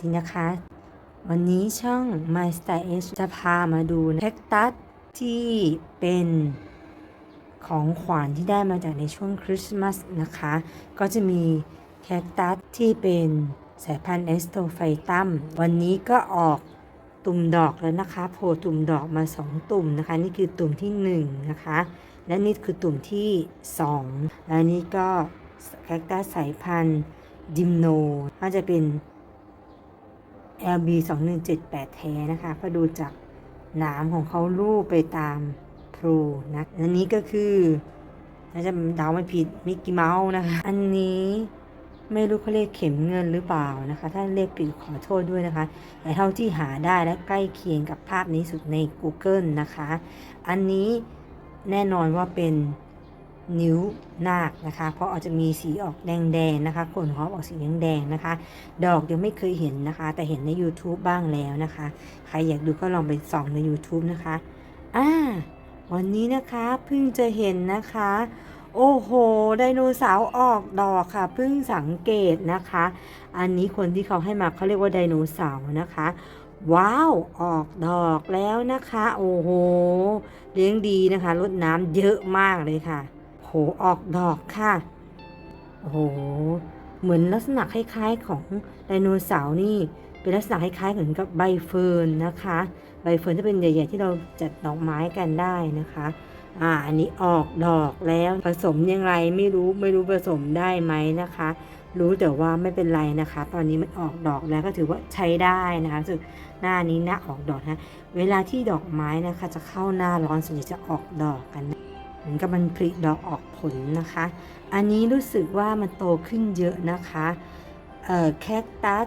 ดีนะคะ วันนี้ช่อง My Style H จะพามาดูแคคตัสที่เป็นของขวัญที่ได้มาจากในช่วงคริสต์มาสนะคะ ก็จะมีแคคตัสที่เป็นสายพันธุ์เอสโตไฟตัม วันนี้ก็ออกตุ่มดอกแล้วนะคะ โผล่ตุ่มดอกมา 2 ตุ่มนะคะ นี่คือตุ่มที่1นะคะ และนี่คือตุ่มที่ 2 และนี่ก็แคคตัสสายพันธุ์ดิมโนน่าจะเป็น LB 2 1 7 8แท้นะคะก็ดูจากหนามของเขาลูบไปตามพลูนะอันนี้ก็คือน่าจะเดาไม่ผิดมิกกี้เมาส์นะคะ อันนี้ไม่รู้เขาเรียกเข็มเงินหรือเปล่านะคะ ถ้าเรียกผิดขอโทษด้วยนะคะ แต่เท่าที่หาได้และใกล้เคียงกับภาพนี้สุดใน Google นะคะ อันนี้แน่นอนว่าเป็น นิ้วนาคนะคะ เพราะอาจจะมีสีออกแดงๆนะคะขนเขาออกสีแดงๆนะคะ ดอกยังไม่เคยเห็นนะคะ แต่เห็นใน YouTube บ้างแล้วนะคะ ใครอยากดูก็ลองไปส่องใน YouTube นะคะอ่าวันนี้นะคะเพิ่งจะเห็นนะคะ โอ้โหไดโนเสาร์ออกดอกค่ะเพิ่งสังเกตนะคะ อันนี้คนที่เขาให้มาเขาเรียกว่าไดโนเสาร์นะคะว้าวออกดอกแล้วนะคะ โอ้โห เลี้ยงดีนะคะรดน้ำเยอะมากเลยค่ะ โหออกดอกค่ะ โอ้โห เหมือนลักษณะคล้ายๆของไดโนเสาร์นี่ เป็นลักษณะคล้ายๆเหมือนกับใบเฟิร์นนะคะ ใบเฟิร์นที่เป็นใหญ่ๆที่เราจัดดอกไม้กันได้นะคะ อ่า อันนี้ออกดอกแล้วผสมยังไงไม่รู้ไม่รู้ผสมได้ไหมนะคะ รู้แต่ว่าไม่เป็นไรนะคะ ตอนนี้มันออกดอกแล้วก็ถือว่าใช้ได้นะคะสึกหน้านี้หน้าออกดอกนะ เวลาที่ดอกไม้นะคะ จะเข้าหน้าร้อนส่วนใหญ่จะออกดอกกันนะ มือนกับมันผลิดอกออกผลนะคะ อันนี้รู้สึกว่ามันโตขึ้นเยอะนะคะเอ่อแคคตัส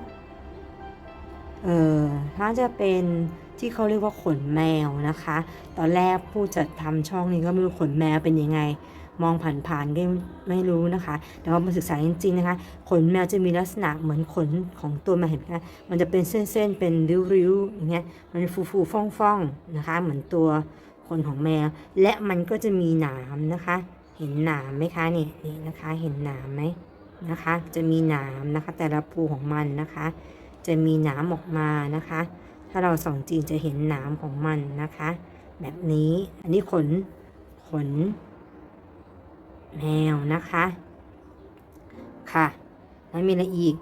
เอ่อน่าจะเป็นที่เขาเรียกว่าขนแมวนะคะ ตอนแรกผู้จัดทำช่องนี้ก็ไม่รู้ขนแมวเป็นยังไง มองผ่านๆก็ไม่รู้นะคะ แต่ว่ามาศึกษาจริงๆนะคะ ขนแมวจะมีลักษณะเหมือนขนของตัวแมวเห็นไหมคะมันจะเป็นเส้นๆ เป็นริ้วๆ อย่างเงี้ย มันฟูๆ ฟ่องๆ นะคะ เหมือนตัว นของแมว และมันก็จะมีหนามนะคะ เห็นหนามไหมคะนี่นี่นะคะ เห็นหนามไหมนะคะ จะมีหนามนะคะ แต่ละภูของมันนะคะ จะมีหนามออกมานะคะ ถ้าเราส่องจริงจะเห็นหนามของมันนะคะ แบบนี้อันนี้ขนขน แมวนะคะค่ะแล้วมีอะไรอีก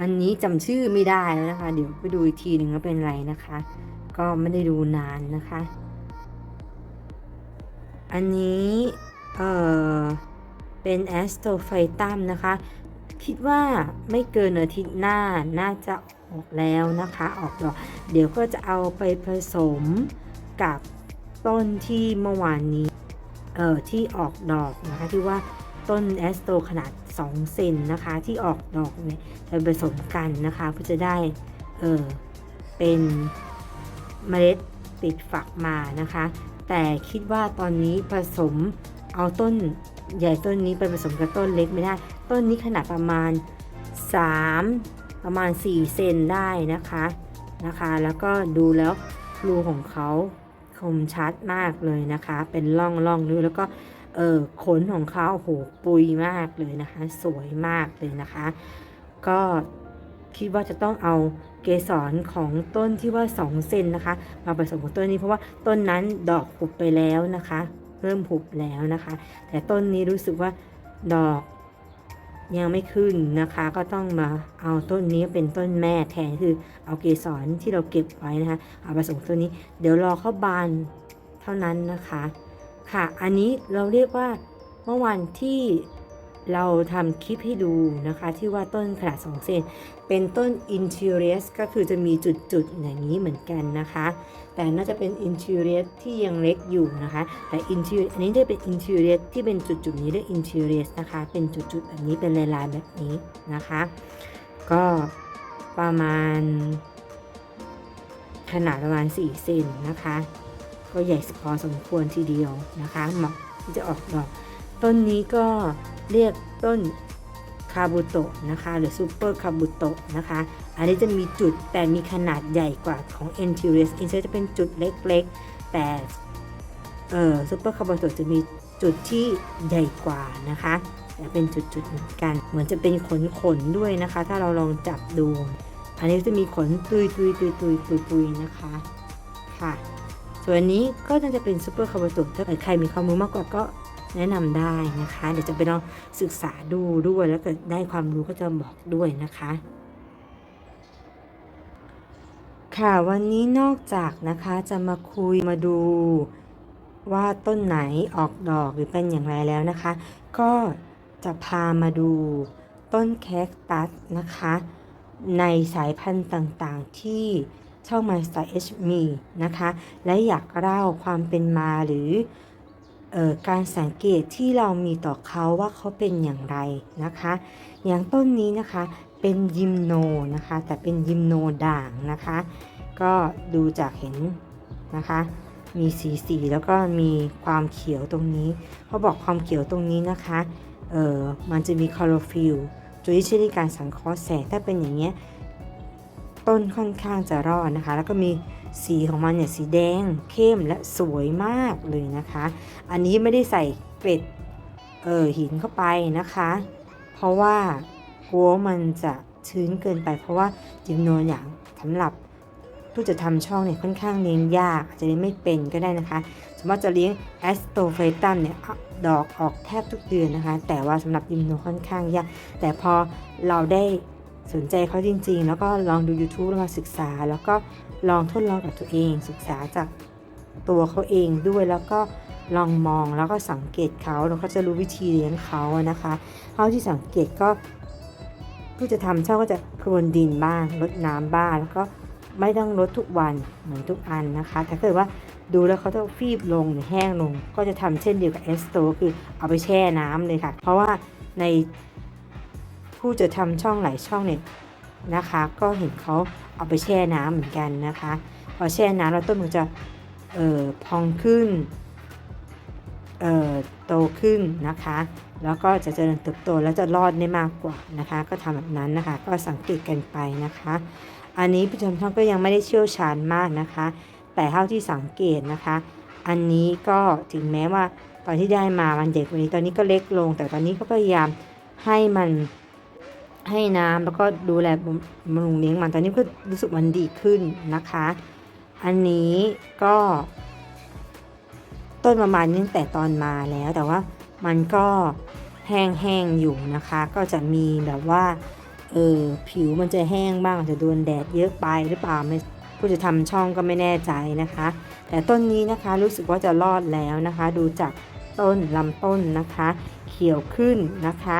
อันนี้จำชื่อไม่ได้แล้วนะคะ เดี๋ยวไปดูอีกทีหนึ่งว่าเป็นอะไรนะคะ ก็ไม่ได้ดูนานนะคะ อันนี้ เอ่อ เป็นแอสโตไฟตัมนะคะ คิดว่าไม่เกินอาทิตย์หน้าน่าจะออกแล้วนะคะ ออกดอกเดี๋ยวก็จะเอาไปผสมกับต้นที่เมื่อวานนี้ เอ่อ ที่ออกดอกนะคะที่ว่าต้นแอสโตขนาด 2 เซนนะคะ ที่ออกดอกเนี่ยจะผสมกันนะคะเพื่อจะได้ เออเป็นเมล็ดติดฝักมานะคะ แต่คิดว่าตอนนี้ผสมเอาต้นใหญ่ต้นนี้ไปผสมกับต้นเล็กไม่ได้ ต้นนี้ขนาดประมาณ 3 ประมาณ 4 เซนได้นะคะนะคะ แล้วก็ดูแล้วพลูของเขาคมชัดมากเลยนะคะ เป็นร่องร่องด้วยแล้วก็เออขนของเขาโอ้โหปุยมากเลยนะคะ สวยมากเลยนะคะ ก็ คิดว่าจะต้องเอาเกสรของต้นที่ว่า 2 เซนนะคะ มาผสมกับต้นนี้เพราะว่าต้นนั้นดอกผุบไปแล้วนะคะ เริ่มผุบแล้วนะคะ แต่ต้นนี้รู้สึกว่าดอกยังไม่ขึ้นนะคะ ก็ต้องมาเอาต้นนี้เป็นต้นแม่แทนคือเอาเกสรที่เราเก็บไว้นะคะเอาผสมต้นนี้ เดี๋ยวรอเข้าบานเท่านั้นนะคะ ค่ะ อันนี้เราเรียกว่าเมื่อวันที่ เราทำคลิปให้ดูนะคะที่ว่าต้นขนาด2เซนเป็นต้น interior ก็คือจะมีจุดๆอย่างนี้เหมือนกันนะคะ แต่น่าจะเป็น interior ที่ยังเล็กอยู่นะคะ แต่ interior อันนี้ได้เป็น interior ที่เป็นจุดๆนี้เรียก interior นะคะ เป็นจุดๆแบบนี้เป็นลายๆแบบนี้นะคะ ก็ประมาณ ขนาดประมาณ 4 เซนนะคะ ก็ใหญ่พอสมควรทีเดียวนะคะเหมาะที่จะออกดอกต้นนี้ก็ เรียกต้นคาบุโตะนะคะ หรือซูเปอร์คาบุโตะนะคะ อันนี้จะมีจุดแต่มีขนาดใหญ่กว่าของ e n t u r i u s e n t u r i s จะเป็นจุดเล็กๆ แต่เออซูเปอร์คาบุโตะจะมีจุดที่ใหญ่กว่านะคะแต่เป็นจุดๆเหมือนกัน เหมือนจะเป็นขนๆด้วยนะคะ ถ้าเราลองจับดู อันนี้จะมีขนตุยตุยตุยตุยปุยปุยนะคะค่ะ ส่วนนี้ก็น่าจะเป็นซูเปอร์คาร์บตุถ้าใครมีความรู้มากกว่าก็ แนะนำได้นะคะ เดี๋ยวจะไปลองศึกษาดูด้วยแล้วก็ได้ความรู้ก็จะบอกด้วยนะคะ ค่ะวันนี้นอกจากนะคะจะมาคุยมาดูว่าต้นไหนออกดอกหรือเป็นอย่างไรแล้วนะคะ ก็จะพามาดูต้นแคคตัสนะคะ ในสายพันธุ์ต่างๆที่ช่อง My Star H มีนะคะ และอยากเล่าความเป็นมาหรือ การสังเกตที่เรามีต่อเขาว่าเขาเป็นอย่างไรนะคะ อย่างต้นนี้นะคะเป็นยิมโนนะคะ แต่เป็นยิมโนด่างนะคะ ก็ดูจากเห็นนะคะ มีสีสีแล้วก็มีความเขียวตรงนี้เขาบอกความเขียวตรงนี้นะคะเออมันจะมีคลอโรฟิลจุดที่ใช้ในการสังเคราะห์แสงถ้าเป็นอย่างเงี้ยต้นค่อนข้างจะรอดนะคะ แล้วก็มี สีของมันเนี่ยสีแดงเข้มและสวยมากเลยนะคะ อันนี้ไม่ได้ใส่เกล็ดเออหินเข้าไปนะคะ เพราะว่ากลัวมันจะชื้นเกินไป เพราะว่าจิมโนอย่างสำหรับผู้จะทำช่องเนี่ยค่อนข้างเลี้ยงยากอาจจะเลี้ยงไม่เป็นก็ได้นะคะ สมมติจะเลี้ยงแอสโตเฟตัมเนี่ยดอกออกแทบทุกเดือนนะคะ แต่ว่าสำหรับยิมโนค่อนข้างยาก แต่พอเราได้ สนใจเขาจริง ๆ แล้วก็ลองดู YouTube แล้วมาศึกษา แล้วก็ลองทดลองกับตัวเอง ศึกษาจากตัวเขาเองด้วยแล้วก็ลองมองแล้วก็สังเกตเขาเราก็จะรู้วิธีเลี้ยงเขาอะนะคะเท่าที่สังเกตก็ผู้จะทำช่องก็จะพรวนดินบ้างรดน้ำบ้างแล้วก็ไม่ต้องรดทุกวันเหมือนทุกอันนะคะถ้าเกิดว่าดูแล้วเขาจะฟีบลงหรือแห้งลง ก็จะทำเช่นเดียวกับเอสโตคือเอาไปแช่น้ำเลยค่ะ เพราะว่าใน ผู้จะทำช่องหลายช่องเนี่ยนะคะ ก็เห็นเขาเอาไปแช่น้ำเหมือนกันนะคะ พอแช่น้ำแล้วต้นมันจะเอ่อพองขึ้นเอ่อโตขึ้นนะคะ แล้วก็จะเจริญเติบโตแล้วจะรอดได้มากกว่านะคะ ก็ทำแบบนั้นนะคะ ก็สังเกตกันไปนะคะ อันนี้ผู้ชมช่องก็ยังไม่ได้เชี่ยวชาญมากนะคะ แต่เท่าที่สังเกตนะคะ อันนี้ก็ถึงแม้ว่าตอนที่ได้มามันเด็กว่านี้ตอนนี้ก็เล็กลง แต่ตอนนี้ก็พยายามให้มัน ให้น้ำแล้วก็ดูแลบำรุงเลี้ยงมันตอนนี้ก็รู้สึกมันดีขึ้นนะคะ อันนี้ก็ ต้นประมาณนี้ตั้งแต่ตอนมาแล้วแต่ว่ามันก็แห้งๆอยู่นะคะ ก็จะมีแบบว่าเออผิวมันจะแห้งบ้างอาจจะโดนแดดเยอะไปหรือเปล่าไม่ผู้จะทำช่องก็ไม่แน่ใจนะคะ แต่ต้นนี้นะคะรู้สึกว่าจะรอดแล้วนะคะ ดูจากต้นลำต้นนะคะ เขียวขึ้นนะคะ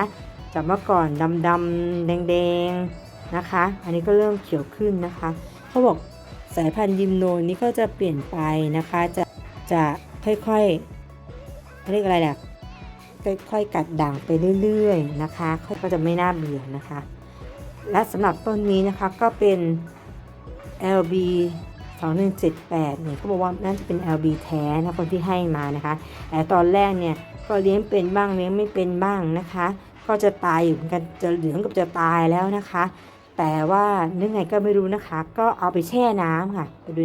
จากเมื่อก่อนดำๆแดงๆนะคะ อันนี้ก็เริ่มเขียวขึ้นนะคะเขาบอกสายพันธุ์ยิมโนนี้ก็จะเปลี่ยนไปนะคะ จะจะค่อยๆเขาเรียกอะไรล่ะค่อยๆกัดด่างไปเรื่อยๆนะคะเขาก็จะไม่น่าเบื่อนะคะ และสำหรับต้นนี้นะคะก็เป็น LB 2178เนี่ยเขาบอกว่าน่าจะเป็น LB แท้นะคนที่ให้มานะคะแต่ตอนแรกเนี่ยก็เลี้ยงเป็นบ้างเลี้ยงไม่เป็นบ้างนะคะ ก็จะตายอยู่เหมือนกันจะเหลืองกับจะตายแล้วนะคะ แต่ว่านึกไงก็ไม่รู้นะคะ ก็เอาไปแช่น้ำค่ะไปดู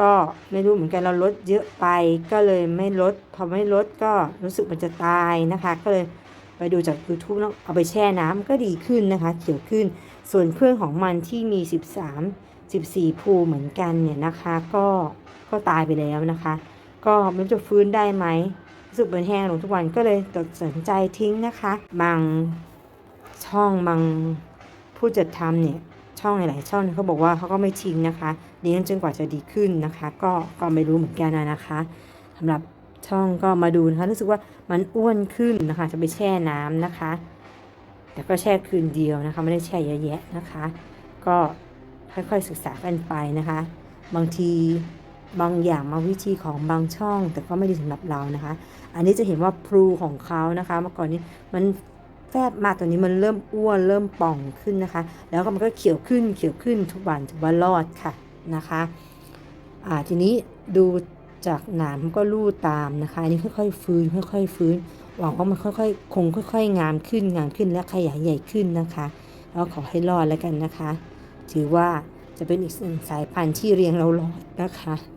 ก็ไม่รู้เหมือนกันเราลดเยอะไปก็เลยไม่ลดพอไม่ลดก็รู้สึกมันจะตายนะคะ ก็เลยไปดูจาก YouTube แล้วเอาไปแช่น้ำก็ดีขึ้นนะคะ เขียวขึ้น ส่วนเครื่องของมันที่มี 13 14 ภูเหมือนกันเนี่ยนะคะ ก็ก็ตายไปแล้วนะคะ ก็มันจะฟื้นได้ไหม รู้สึกเป็นแห้งลงทุกวันก็เลยตัดสินใจทิ้งนะคะบางช่องบางผู้จัดทำเนี่ยช่องหลายๆช่องเขาบอกว่าเขาก็ไม่ทิ้งนะคะเลี้ยงจนกว่าจะดีขึ้นนะคะ ก็ก็ไม่รู้เหมือนกันนะนะคะสำหรับช่องก็มาดูนะคะรู้สึกว่ามันอ้วนขึ้นนะคะ จะไปแช่น้ำนะคะ แต่ก็แช่คืนเดียวนะคะ ไม่ได้แช่เยอะแยะนะคะ ก็ค่อยๆศึกษากันไปนะคะ บางที บางอย่างบางวิธีของบางช่อง แต่ก็ไม่ดีสำหรับเรานะคะ อันนี้จะเห็นว่าพลูของเขานะคะ เมื่อก่อนนี้มันแฟบมากตอนนี้มันเริ่มอ้วนเริ่มป่องขึ้นนะคะ แล้วก็มันก็เขียวขึ้นเขียวขึ้นทุกวันถือว่ารอดค่ะนะคะอ่าทีนี้ดูจากหนามก็ลู่ตามนะคะอันนี้ค่อยๆฟื้นค่อยๆฟื้นหวังว่ามันค่อยๆ คงค่อย ๆ งามขึ้นงามขึ้นและขยายใหญ่ขึ้นนะคะแล้วขอให้รอดแล้วกันนะคะ ถือว่าจะเป็นอีกสายพันธุ์ที่เรียงเรารอดนะคะ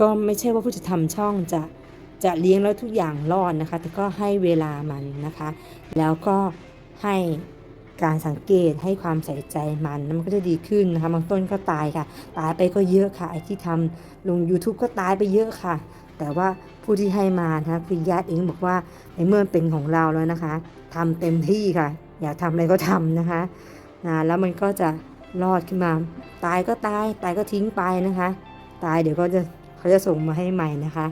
ก็ไม่ใช่ว่าผู้จะทำช่องจะจะเลี้ยงแล้วทุกอย่างรอดนะคะ แต่ก็ให้เวลามันนะคะ แล้วก็ให้การสังเกตให้ความใส่ใจมันมันก็จะดีขึ้นนะคะบางต้นก็ตายค่ะ ตายไปก็เยอะค่ะไอ้ที่ทำลง YouTube ก็ตายไปเยอะค่ะ แต่ว่าผู้ที่ให้มานะคะคือญาติเองบอกว่าในเมื่อเป็นของเราแล้วนะคะทำเต็มที่ค่ะ อยากทำอะไรก็ทำนะคะนะแล้วมันก็จะรอดขึ้นมา ตายก็ตาย ตายก็ทิ้งไปนะคะ ตายเดี๋ยวก็จะ จะส่งมาให้ใหม่นะคะ